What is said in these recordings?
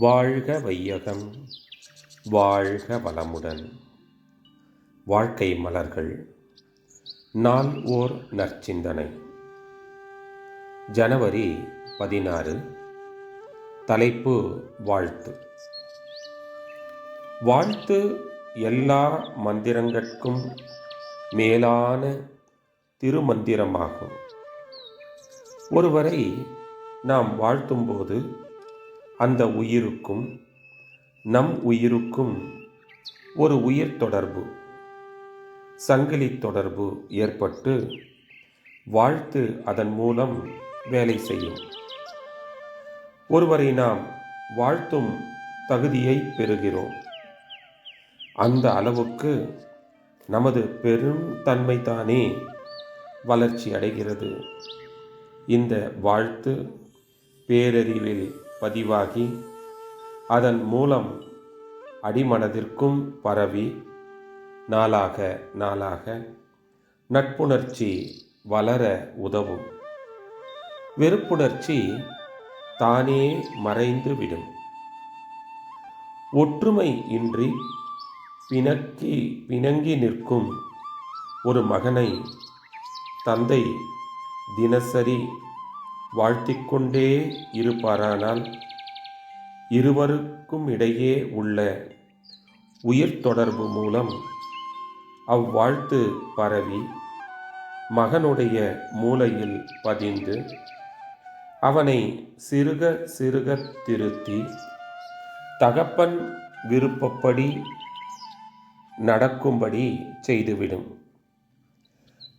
வாழ்க வையகம் வாழ்க வளமுடன். வாழ்க்கை மலர்கள் நாள் ஓர் நற்சிந்தனை. ஜனவரி பதினாறு தலைப்பு வாழ்த்து. வாழ்த்து எல்லா மந்திரங்கட்கும் மேலான திருமந்திரமாகும். ஒருவரை நாம் வாழ்த்தும்போது அந்த உயிருக்கும் நம் உயிருக்கும் ஒரு உயிர் தொடர்பு. சங்கிலி தொடர்பு ஏற்பட்டு வாழ்த்து அதன் மூலம் வேலை செய்யும். ஒருவரை நாம் வாழ்த்தும் தகுதியை பெறுகிறோம். அந்த அளவுக்கு நமது பெரும் தன்மைதானே வளர்ச்சி அடைகிறது. இந்த வாழ்த்து பேரறிவில் பதிவாகி அதன் மூலம் அடிமனதிற்கும் பரவி நாளாக நாளாக நட்புணர்ச்சி வளர உதவும். வெறுப்புணர்ச்சி தானே மறைந்து விடும். ஒற்றுமை இன்றி பிணக்கி பிணங்கி நிற்கும் ஒரு மகனை தந்தை தினசரி வாழ்த்திக்கொண்டே இருப்பாரானால் இருவருக்கும் இடையே உள்ள உயிர் தொடர்பு மூலம் அவ்வாழ்த்து பரவி மகனுடைய மூளையில் பதிந்து அவனை சிறுக சிறுக திருத்தி தகப்பன் விருப்பப்படி நடக்கும்படி செய்துவிடும்.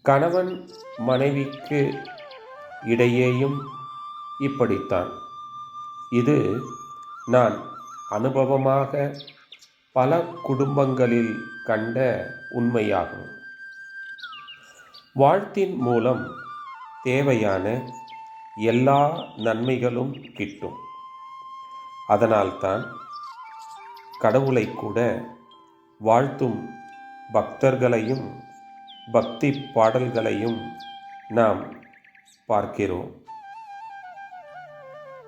கணவன் மனைவிக்கு இடையேயும் இப்படித்தான். இது நான் அனுபவமாக பல குடும்பங்களில் கண்ட உண்மையாகும். வாழ்த்தின் மூலம் தேவையான எல்லா நன்மைகளும் கிட்டும். அதனால்தான் கடவுளை கூட வாழ்த்தும் பக்தர்களையும் பக்தி பாடல்களையும் நாம் பார்க்கிறோம்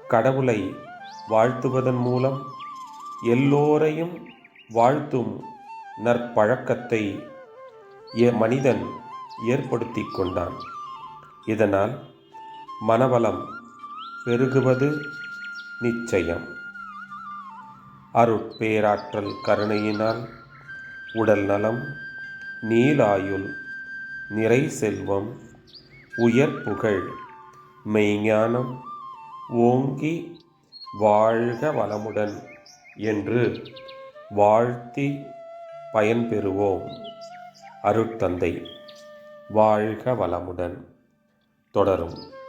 கடவுளை வாழ்த்துவதன் மூலம் எல்லோரையும் வாழ்த்தும் நற்பழக்கத்தை மனிதன் ஏற்படுத்தி கொண்டான். இதனால் மனவளம் பெருகுவது நிச்சயம். அருட்பேராற்றல் கருணையினால் உடல் நலம் நீலாயுள் நிறை செல்வம் உயர் புகழ் மெய்ஞானம் ஓங்கி வாழ்க வளமுடன் என்று வாழ்த்தி பயன்பெறுவோம். அருட்தந்தை வாழ்க வளமுடன். தொடரும்.